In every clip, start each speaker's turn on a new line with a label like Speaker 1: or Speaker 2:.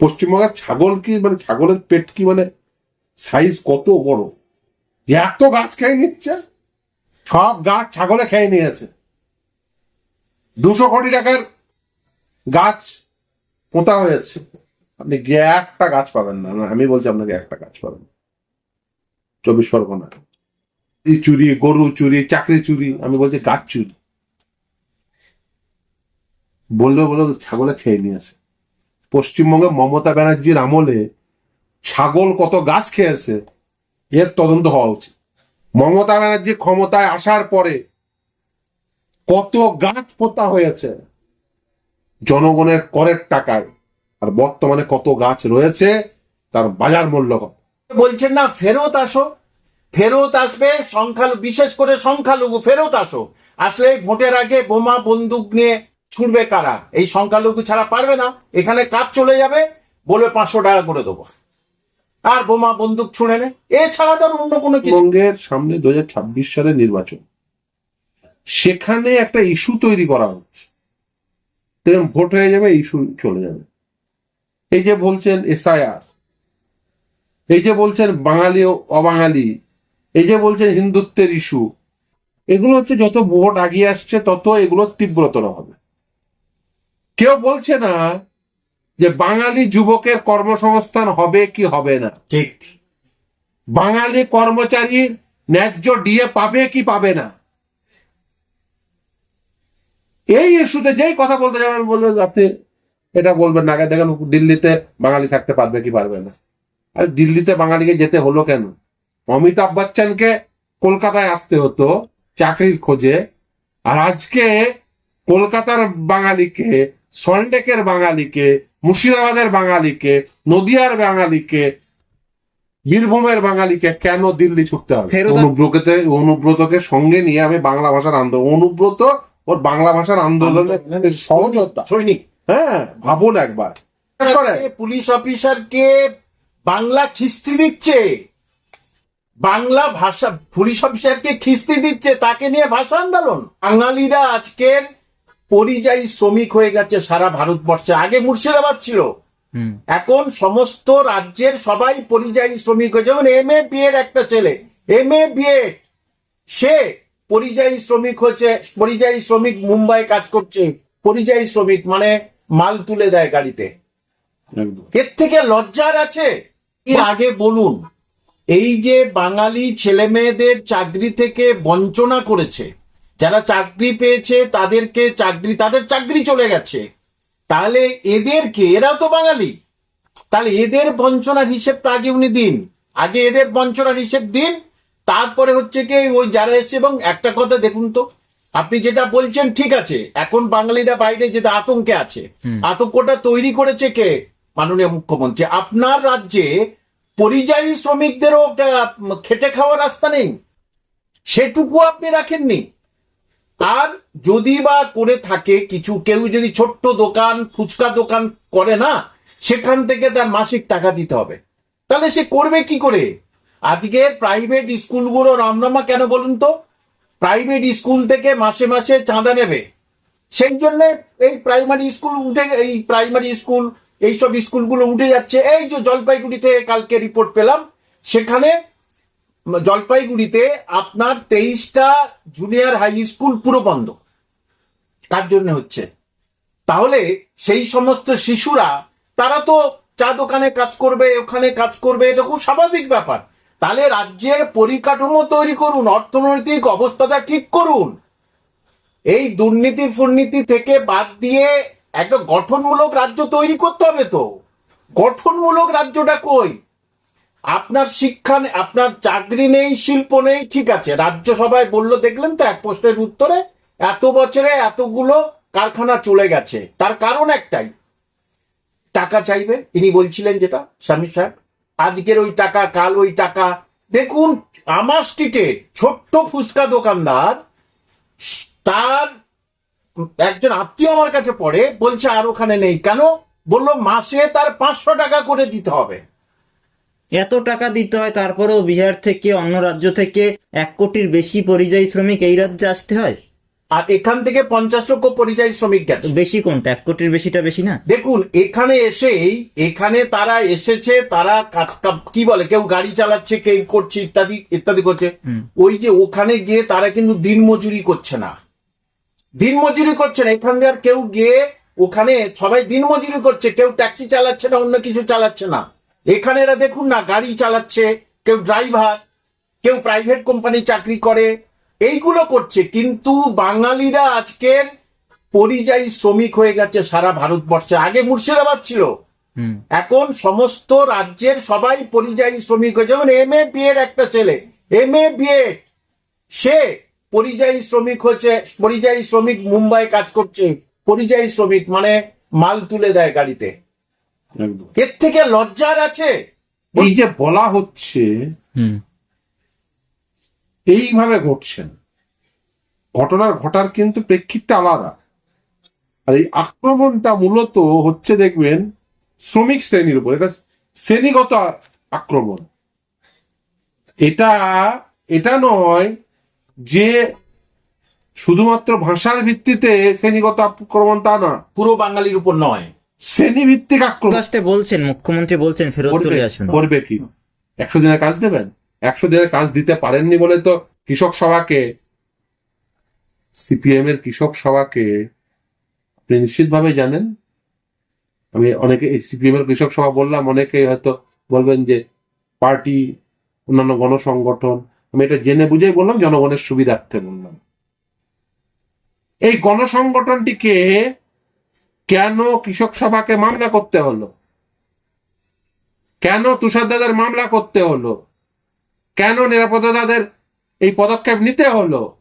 Speaker 1: পশ্চিমবঙ্গের ছাগল কি মানে ছাগলের পেট কি মানে সাইজ কত বড়? এত গাছ খেয়ে নিচ্ছে, সব গাছ ছাগলে খেয়ে নিয়েছে। দুশো কোটি টাকার গাছ পোতা হয়েছে। আপনি গিয়ে একটা গাছ পাবেন না। আমি বলছি আপনাকে একটা গাছ পাবেন চব্বিশ পরগনা। চুরি, গরু চুরি, চাকরি চুরি, আমি বলছি গাছ চুরি। বললে বলে ছাগলে খেয়ে নিয়েছে। পশ্চিমবঙ্গে মমতা ব্যানার্জির আমলে ছাগল কত গাছ খেয়েছে, এর তদন্ত হওয়া উচিত। মমতা ব্যানার্জি ক্ষমতায় আসার পরে কত গাছ পোতা হয়েছে, জনগণের করের টাকায়, আর বর্তমানে কত গাছ রয়েছে, তার বাজার মূল্য কত।
Speaker 2: বলছেন না, ফেরত আসো, ফেরত আসবে সংখ্যালঘু বিশেষ করে সংখ্যালঘু, ফেরত আসো। আসলে ভোটের আগে বোমা, বন্দুক নিয়ে ছুটবে কারা? এই সংখ্যালঘু ছাড়া পারবে না। এখানে কাজ চলে যাবে বলবে পাঁচশো টাকা করে দেবো। আর বোমা, বন্দুক ছুঁড়ে নে। এছাড়া তো অন্য কোনো
Speaker 1: পশ্চিমবঙ্গের সামনে দু সালের নির্বাচন। সেখানে একটা ইস্যু তৈরি করা হচ্ছে। ভোট হয়ে যাবে, ইস্যু চলে যাবে। এই যে বলছেন এসআইআর, এই যে বলছেন বাঙালি অবাঙালি, এই যে বলছেন হিন্দুত্বের ইস্যু, এগুলো হচ্ছে যত ভোট আগিয়ে আসছে, তত এগুলো তীব্রতর হবে। কেউ বলছে না যে বাঙালি যুবকের কর্মসংস্থান হবে কি হবে না।
Speaker 2: ঠিক।
Speaker 1: বাঙালি কর্মচারী ন্যায্য ডিএ পাবে কি পাবে না? এই ইস্যুতে যেই কথা বলতে যাবেন বলবেন আপনি এটা বলবেন না। আগে দেখেন দিল্লিতে বাঙালি থাকতে পারবে কি পারবে না। আর দিল্লিতে বাঙালিকে যেতে হলো কেন? অমিতাভ বচ্চনকে কলকাতায় আসতে হতো চাকরির খোঁজে। আর আজকে কলকাতার বাঙালিকে সল্টেকের বাঙালিকে মুর্শিদাবাদের বাঙালিকে নদিয়ার বাঙালিকে বীরভূমের বাঙালিকে কেন দিল্লি ছুটতে হবে? অনুব্রতকে অনুব্রতকে সঙ্গে নিয়ে আমি বাংলা ভাষার আন্দোলন অনুব্রত ওর বাংলা ভাষার আন্দোলনের সহযোদ্ধা
Speaker 2: সৈনিক।
Speaker 1: হ্যাঁ ভাবুন একবার।
Speaker 2: পুলিশ অফিসারকে বাংলা খিস্তি দিচ্ছে। বাংলা ভাষা পুলিশ অফিসারকে খিস্তি দিচ্ছে তাকে নিয়ে ভাষা আন্দোলন। বাঙালিরা আজকের পরিযায়ী শ্রমিক হয়ে গেছে সারা ভারতবর্ষে। আগে মুর্শিদাবাদ ছিল। এখন সমস্ত রাজ্যের সবাই পরিযায়ী শ্রমিক হয়ে যেমন এম এ বি একটা ছেলে এম এ বি এড সে পরিযায়ী শ্রমিক হচ্ছে পরিযায়ী শ্রমিক মুম্বাই কাজ করছে পরিযায়ী শ্রমিক মানে মাল তুলে দেয় গাড়িতে। এর থেকে লজ্জার আছে এর আগে বলুন এই যে বাঙালি ছেলে মেয়েদের চাকরি থেকে বঞ্চনা করেছে যারা চাকরি পেয়েছে তাদেরকে চাকরি তাদের চাকরি চলে গেছে। তাহলে এদেরকে এরাও তো বাঙালি। তাহলে এদের বঞ্চনার হিসেবটা আগে উনি দিন। আগে এদের বঞ্চনার হিসেব দিন। তারপরে হচ্ছে কি ওই যারা এসছে এবং একটা কথা দেখুন তো আপনি যেটা বলছেন ঠিক আছে। এখন বাঙালিরা বাইরে যেতে আতঙ্কে আছে। আতঙ্কটা তৈরি করেছে কে? মাননীয় মুখ্যমন্ত্রী। আপনার রাজ্যে পরিযায়ী শ্রমিকদেরও একটা খেটে খাওয়ার রাস্তা নেই। সেটুকু আপনি রাখেননি। আর যদি বা করে থাকে কিছু, কেউ যদি ছোট্ট দোকান, ফুচকা দোকান করে না, সেখান থেকে তার মাসিক টাকা দিতে হবে। তাহলে সে করবে কি করে? আজকে প্রাইভেট স্কুলগুলো রামনামা কেন বলুন তো? প্রাইভেট স্কুল থেকে মাসে মাসে চাঁদা নেবে। সেই জন্য এই প্রাইমারি স্কুল উঠে, এই প্রাইমারি স্কুল এইসব স্কুলগুলো উঠে যাচ্ছে। এই যে জলপাইগুড়িতে কালকে রিপোর্ট পেলাম, সেখানে জলপাইগুড়িতে আপনার তেইশটা জুনিয়র হাই স্কুল পুরো বন্ধ। কার জন্য হচ্ছে। তাহলে সেই সমস্ত শিশুরা, তারা তো চা দোকানে কাজ করবে, ওখানে কাজ করবে, এটা খুব স্বাভাবিক ব্যাপার। তাহলে রাজ্যের পরিকাঠামো তৈরি করুন, অর্থনৈতিক অবস্থাটা ঠিক করুন। এই দুর্নীতি ফুর্নীতি থেকে বাদ দিয়ে একটা গঠনমূলক রাজ্য তৈরি করতে হবে তো। গঠনমূলক রাজ্যটা কই? আপনার শিক্ষা নেই, আপনার চাকরি নেই শিল্প নেই ঠিক আছে। রাজ্যসভায় বলল দেখলেন তো এক প্রশ্নের উত্তরে এত বছরে এতগুলো কারখানা চলে গেছে। তার কারণ একটাই। টাকা চাইবে। ইনি বলছিলেন যেটা স্বামী সাহেব আজকের ওই টাকা কাল ওই টাকা। দেখুন আমার স্ট্রিটে ছোট্ট ফুচকা দোকানদার তার একজন আত্মীয় আমার কাছে পড়ে বলছে আর ওখানে নেই। কেন? বলল মাসে তার পাঁচশো টাকা করে দিতে হবে।
Speaker 3: এত টাকা দিতে হয় তারপরেও বিহার থেকে অন্য রাজ্য থেকে এক কোটির বেশি পরিযায়ী শ্রমিক এই রাজ্যে আসতে হয়?
Speaker 2: আর এখান থেকে পঞ্চাশ লক্ষ পরিযায়ী শ্রমিক গেছে।
Speaker 3: বেশি কোনটা? এক কোটির বেশিটা বেশি না?
Speaker 2: দেখুন এখানে এসেই এখানে তারা এসেছে তারা কা- কি বলে কেউ গাড়ি চালাচ্ছে কেউ করছে ইত্যাদি ইত্যাদি করছে। ওই যে ওখানে গিয়ে তারা কিন্তু দিন মজুরি করছে না। দিন মজুরি করছে না এখানকার কেউ গিয়ে ওখানে সবাই দিন মজুরি করছে কেউ ট্যাক্সি চালাচ্ছে না অন্য কিছু চালাচ্ছে না। এখানে এরা দেখুন না গাড়ি চালাচ্ছে কেউ ড্রাইভার কেউ প্রাইভেট কোম্পানি চাকরি করে এইগুলো করছে। কিন্তু বাঙালিরা আজকের পরিযায়ী শ্রমিক হয়ে গেছে সারা ভারতবর্ষে। আগে মুর্শিদাবাদ ছিল। এখন সমস্ত রাজ্যের সবাই পরিযায়ী শ্রমিক হয়ে যেমন এম এ বি এর একটা ছেলে এম এ বি এড সে পরিযায়ী শ্রমিক হচ্ছে পরিযায়ী শ্রমিক মুম্বাই কাজ করছে পরিযায়ী শ্রমিক মানে মাল তুলে দেয় গাড়িতে। এর থেকে লজ্জার আছে।
Speaker 1: এই যে বলা হচ্ছে এইভাবে ঘটছেন না। ঘটনার ঘটার কিন্তু প্রেক্ষিতটা আলাদা। আর এই আক্রমণটা মূলত হচ্ছে দেখবেন শ্রমিক শ্রেণির উপর। এটা শ্রেণীগত আক্রমণ। এটা এটা নয় যে শুধুমাত্র ভাষার ভিত্তিতে শ্রেণীগত আক্রমণ তা না।
Speaker 2: পুরো বাঙালির উপর নয়।
Speaker 1: শ্রেণি ভিত্তিক আক্রমণ
Speaker 3: বলছেন মুখ্যমন্ত্রী বলছেন ফেরত চলে আসুন।
Speaker 1: করবে কি? একশো দিনের কাজ দেবেন? একশো দিনের কাজ দিতে পারেননি বলে তো কৃষক সভাকে সিপিএম এর কৃষক সভাকে আপনি নিশ্চিতভাবে জানেন? আমি অনেকে সিপিএম এর কৃষক সভা বললাম অনেকে হয়তো বলবেন যে পার্টি অন্যান্য গণসংগঠন আমি এটা জেনে বুঝেই বললাম জনগণের সুবিধার্থে বললাম। এই গণসংগঠনটিকে কেন কৃষক সভাকে মামলা করতে হলো? কেন তুষার দাদার মামলা করতে হলো? কেন নিরাপত্তা দাদের এই পদক্ষেপ নিতে হলো?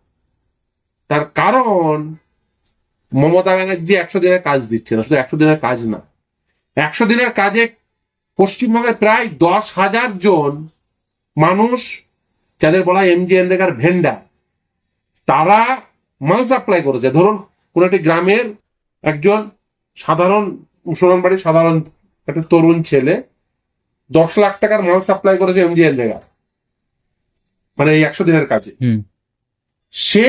Speaker 1: তার কারণ, মমতা ব্যানার্জি একশো দিনের কাজ দিচ্ছে না শুধু একশো দিনের কাজ না। একশো দিনের কাজে পশ্চিমবঙ্গের প্রায় দশ হাজার জন মানুষ, যাদের বলা হয় এমজি এনরেগার ভেন্ডার তারা মাল সাপ্লাই করেছে। ধরুন, কোন একটি গ্রামের একজন সাধারণ মুসলমান বাড়ির সাধারণ একটা তরুণ ছেলে দশ লাখ টাকার মাল সাপ্লাই করেছে এমজিএন রেগা মানে এই একশো দিনের কাজে। সে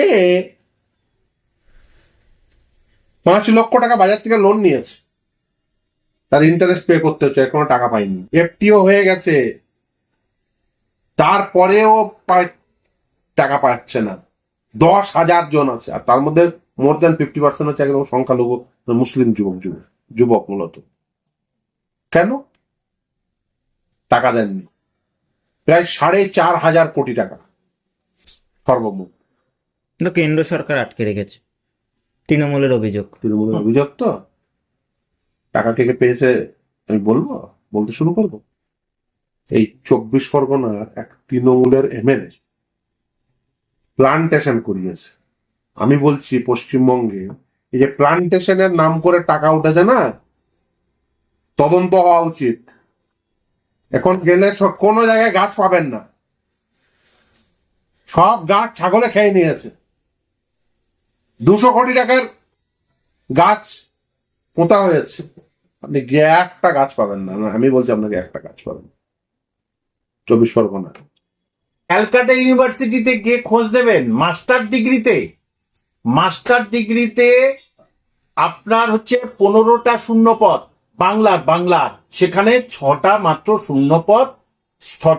Speaker 1: পাঁচ লক্ষ টাকা বাজার থেকে লোন নিয়েছে। তার ইন্টারেস্ট পে করতে হচ্ছে কোনো টাকা পায়নি। এফটিও হয়ে গেছে। তারপরেও টাকা পাচ্ছে না। দশ হাজার জন আছে। আর তার মধ্যে মোর দেন ফিফটি পার্সেন্ট হচ্ছে একদম সংখ্যালঘু মুসলিম যুবক যুবক যুবক মূলত। কেন? টাকা দেননি। প্রায় সাড়ে চার হাজার কোটি টাকা। সর্বমোট।
Speaker 3: কিন্তু কেন্দ্র সরকার আটকে রেখেছে। তৃণমূলের অভিযোগ।
Speaker 1: তৃণমূলের অভিযোগ তো। টাকা থেকে পেয়েছে আমি বলব? বলতে শুরু করব। এই চব্বিশ পরগনার এক তৃণমূলের এমএলএ। প্লান্টেশন করিয়েছে। আমি বলছি পশ্চিমবঙ্গে এই যে প্লান্টেশনের নাম করে টাকা উঠেছে না তদন্ত হওয়া উচিত। এখন গেলে কোনো জায়গায় গাছ পাবেন না। সব গাছ ছাগলে খেয়ে নিয়েছে। দুশো কোটি টাকার গাছ পোঁতা হয়েছে। আপনি গিয়ে একটা গাছ পাবেন না। না, আমি বলছি আপনাকে একটা গাছ পাবেন চব্বিশ পরগনা।
Speaker 2: ক্যালকাটা ইউনিভার্সিটিতে গিয়ে খোঁজ নেবেন মাস্টার ডিগ্রিতে। মাস্টার ডিগ্রিতে আপনার হচ্ছে পনেরোটা শূন্য পদ বাংলার বাংলার। সেখানে ছটা মাত্র শূন্য পদ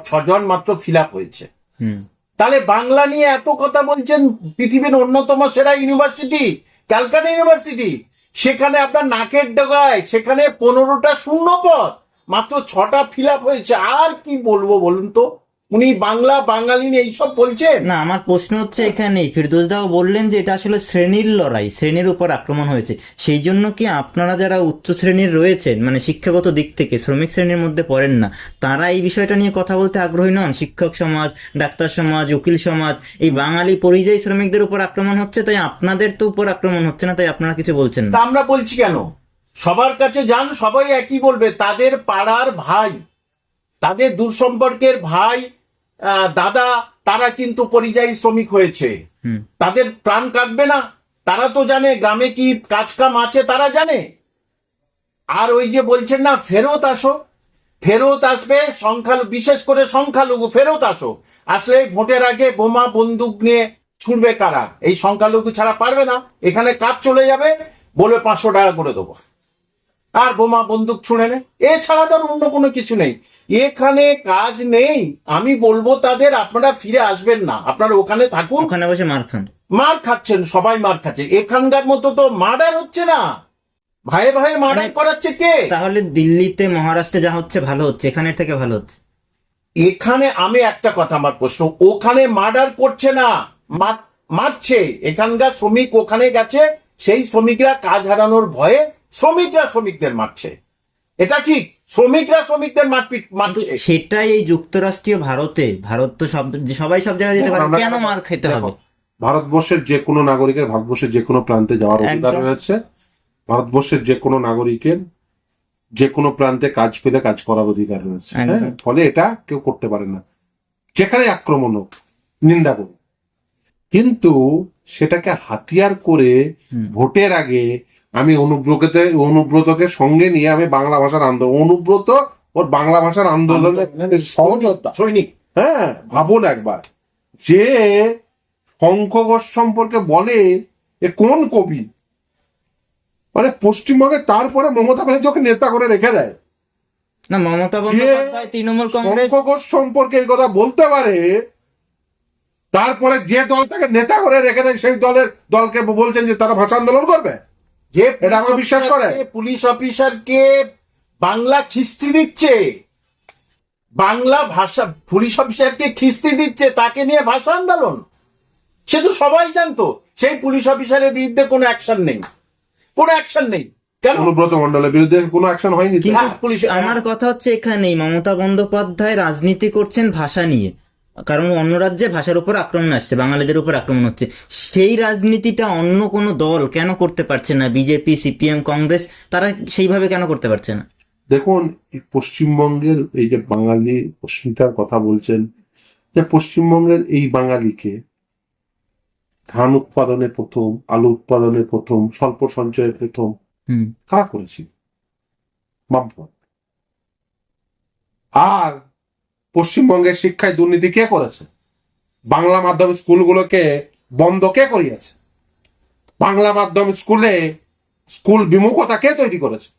Speaker 2: ছজন মাত্র ফিল হয়েছে।
Speaker 3: হুম।
Speaker 2: তাহলে বাংলা নিয়ে এত কথা বলছেন পৃথিবীর অন্যতম সেরা ইউনিভার্সিটি ক্যালকাটা ইউনিভার্সিটি। সেখানে আপনার নাকের ডগায় সেখানে পনেরোটা শূন্য পদ মাত্র ছটা ফিল আপ হয়েছে। আর কি বলব বলুন তো? উনি বাংলা বাঙালি নিয়ে এইসব বলছেন?
Speaker 3: না আমার প্রশ্ন হচ্ছে এখানেই ফিরদোস দাও বললেন যে এটা আসলে শ্রেণির লড়াই শ্রেণির উপর আক্রমণ হয়েছে। সেই জন্য কি আপনারা যারা উচ্চ শ্রেণির রয়েছেন মানে শিক্ষাগত দিক থেকে শ্রমিক শ্রেণির মধ্যে পড়েন না তারা এই বিষয়টা নিয়ে কথা বলতে আগ্রহী নন? শিক্ষক সমাজ ডাক্তার সমাজ উকিল সমাজ এই বাঙালি পরিযায়ী শ্রমিকদের উপর আক্রমণ হচ্ছে তাই আপনাদের তো উপর আক্রমণ হচ্ছে না তাই আপনারা কিছু বলছেন
Speaker 2: তা
Speaker 3: না
Speaker 2: আমরা বলছি কেন? সবার কাছে যান সবাই একই বলবে তাদের পাড়ার ভাই তাদের দূর সম্পর্কের ভাই দাদা তারা কিন্তু পরিযায়ী শ্রমিক হয়েছে। তাদের প্রাণ কাঁদবে না। তারা তো জানে গ্রামে কি কাজ কাম আছে তারা জানে। আর ওই যে বলছেন না ফেরত আসো। ফেরত আসবে সংখ্যা বিশেষ করে সংখ্যালঘু ফেরত আসো। আসলে ভোটের আগে বোমা বন্দুক নিয়ে ছুড়বে কারা? এই সংখ্যালঘু ছাড়া পারবে না। এখানে কাজ চলে যাবে বলে পাঁচশো টাকা করে দেবো। আর বোমা বন্দুক ছুঁড়ে নে। এছাড়া তো আর অন্য কোনো কিছু নেই। এখানে কাজ নেই। আমি বলব তাদের আপনারা ফিরে আসবেন না। আপনারা ওখানে থাকুন।
Speaker 3: ওখানে বসে মার খান।
Speaker 2: মার খাচ্ছেন সবাই মার খাচ্ছে। এখানকার মতো তো মার্ডার হচ্ছে না। ভাইয়ে ভাইয়ে মার্ডার
Speaker 3: মানে-
Speaker 2: করাচ্ছে কে?
Speaker 3: তাহলে দিল্লিতে মহারাষ্ট্রে যা হচ্ছে ভালো হচ্ছে। এখানের থেকে ভালো হচ্ছে।
Speaker 2: এখানে আমি একটা কথা আমার প্রশ্ন। ওখানে মার্ডার করছে না। মার- মারছে। এখানকার শ্রমিক ওখানে গেছে। সেই শ্রমিকরা কাজ হারানোর ভয়ে শ্রমিকরা শ্রমিকদের মারছে। এটা ঠিক শ্রমিকরা শ্রমিকদের মারপিট মারছে।
Speaker 3: সেটাই এই যুক্তরাষ্ট্রীয় ভারতে ভারত তো সব সবাই সব জায়গায় যেতে পারে কেন মার খেতে হবে?
Speaker 1: ভারতবর্ষের যে কোনো নাগরিকের ভারতবর্ষের যে কোনো প্রান্তে যাওয়ার অধিকার রয়েছে। ভারতবর্ষের যে কোনো নাগরিকের যে কোনো প্রান্তে কাজ পেলে কাজ করার অধিকার রয়েছে। হ্যাঁ? ফলে এটা কেউ করতে পারে না। যেখানে আক্রমণ হোক নিন্দা করুন। কিন্তু সেটাকে হাতিয়ার করে ভোটের আগে আমি অনুব্রতকে অনুব্রতকে সঙ্গে নিয়ে আমি বাংলা ভাষার আন্দোলন অনুব্রত ওর বাংলা ভাষার আন্দোলনের সহযোদ্ধা
Speaker 2: সৈনিক
Speaker 1: হ্যাঁ ভাবুন একবার। যে শঙ্খ ঘোষ সম্পর্কে বলে এ কোন কবি? মানে পশ্চিমবঙ্গে তারপরে মমতা ব্যানার্জি ওকে নেতা করে রেখে দেয়।
Speaker 3: না মমতা বন্দ্যোপাধ্যায় তৃণমূল কংগ্রেস
Speaker 1: শঙ্খ ঘোষ সম্পর্কে এই কথা বলতে পারে তারপরে যে দল তাকে নেতা করে রেখে দেয় সেই দলের দলকে বলছেন যে তারা ভাষা আন্দোলন করবে।
Speaker 2: যে
Speaker 1: এটা আমার বিশ্বাস করে?
Speaker 2: পুলিশ অফিসারকে বাংলা খিস্তি দিচ্ছে? বাংলা ভাষা পুলিশ অফিসারকে খিস্তি দিচ্ছে? তাকে নিয়ে ভাষা আন্দোলন? সে তো সবাই জানতো সেই পুলিশ অফিসারের বিরুদ্ধে কোনো অ্যাকশন নেই। কোনো অ্যাকশন নেই। কেন?
Speaker 1: অনুব্রত মন্ডলের বিরুদ্ধে কোনো অ্যাকশন হয়নি
Speaker 2: হ্যাঁ, পুলিশ-
Speaker 3: আমার কথা হচ্ছে এখানেই মমতা বন্দ্যোপাধ্যায় রাজনীতি করছেন ভাষা নিয়ে। কারণ অন্য রাজ্যে ভাষার উপর আক্রমণ আসছে বাঙালিদের উপর আক্রমণ হচ্ছে। সেই রাজনীতিটা অন্য কোনো দল কেন করতে পারছে না? বিজেপি সিপিএম কংগ্রেস তারা সেইভাবে কেন করতে পারছে না?
Speaker 1: দেখুন পশ্চিমবঙ্গের এই যে বাঙালি অস্মিতার কথা বলছেন যে পশ্চিমবঙ্গের এই বাঙালিকে ধান উৎপাদনে প্রথম আলু উৎপাদনে প্রথম স্বল্প সঞ্চয়ে প্রথম কারা করেছিল? বামফ্রন্ট। আর পশ্চিমবঙ্গের শিক্ষায় দুর্নীতি কে করেছে? বাংলা মাধ্যম স্কুলগুলোকে বন্ধ কে করিয়েছে? বাংলা মাধ্যম স্কুলে স্কুল বিমুখতা কে তৈরি করেছে?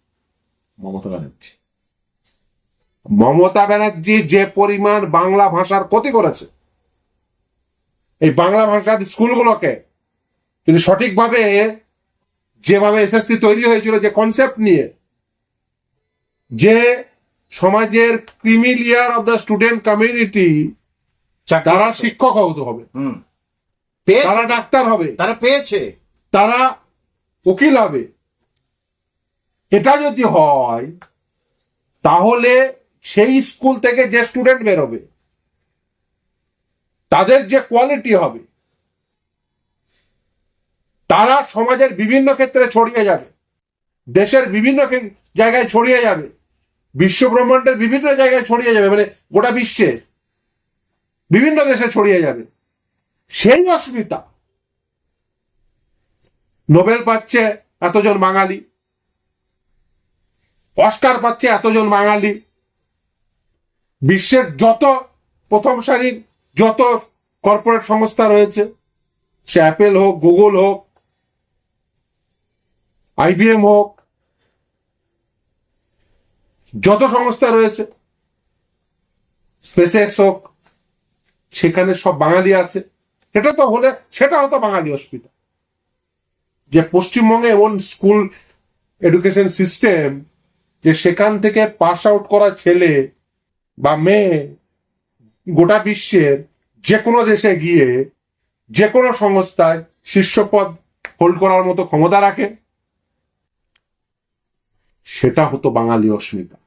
Speaker 1: মমতা ব্যানার্জি। মমতা ব্যানার্জি যে পরিমাণ বাংলা ভাষার ক্ষতি করেছে, এই বাংলা ভাষার স্কুলগুলোকে যদি সঠিকভাবে যেভাবে এসএসসি তৈরি হয়েছিল, যে কনসেপ্ট নিয়ে, যে সমাজের creamy layer of the student community তারা শিক্ষক হতে হবে। তারা ডাক্তার হবে।
Speaker 2: তারা পেয়েছে।
Speaker 1: তারা উকিল হবে। এটা যদি হয় তাহলে সেই স্কুল থেকে যে স্টুডেন্ট বেরোবে তাদের যে কোয়ালিটি হবে তারা সমাজের বিভিন্ন ক্ষেত্রে ছড়িয়ে যাবে। দেশের বিভিন্ন জায়গায় ছড়িয়ে যাবে। বিশ্ব ব্রহ্মাণ্ডের বিভিন্ন জায়গায় ছড়িয়ে যাবে মানে গোটা বিশ্বে বিভিন্ন দেশে ছড়িয়ে যাবে। সেই অস্মিতা নোবেল পাচ্ছে এতজন বাঙালি, অস্কার পাচ্ছে এতজন বাঙালি, বিশ্বের যত প্রথম সারির যত কর্পোরেট সংস্থা রয়েছে, সে অ্যাপেল হোক, গুগল হোক, আইবিএম হোক যত সংস্থা রয়েছে স্পেসএক্স হোক, সেখানে সব বাঙালি আছে। সেটা তো হলে, সেটা হতো বাঙালি অস্মিতা যে পশ্চিমবঙ্গে এমন স্কুল এডুকেশন সিস্টেম, যে সেখান থেকে পাস আউট করা ছেলে বা মেয়ে গোটা বিশ্বের যে কোনো দেশে গিয়ে যে কোনো সংস্থায় শীর্ষপদ হোল্ড করার মতো ক্ষমতা রাখে, সেটা হতো বাঙালি অস্মিতা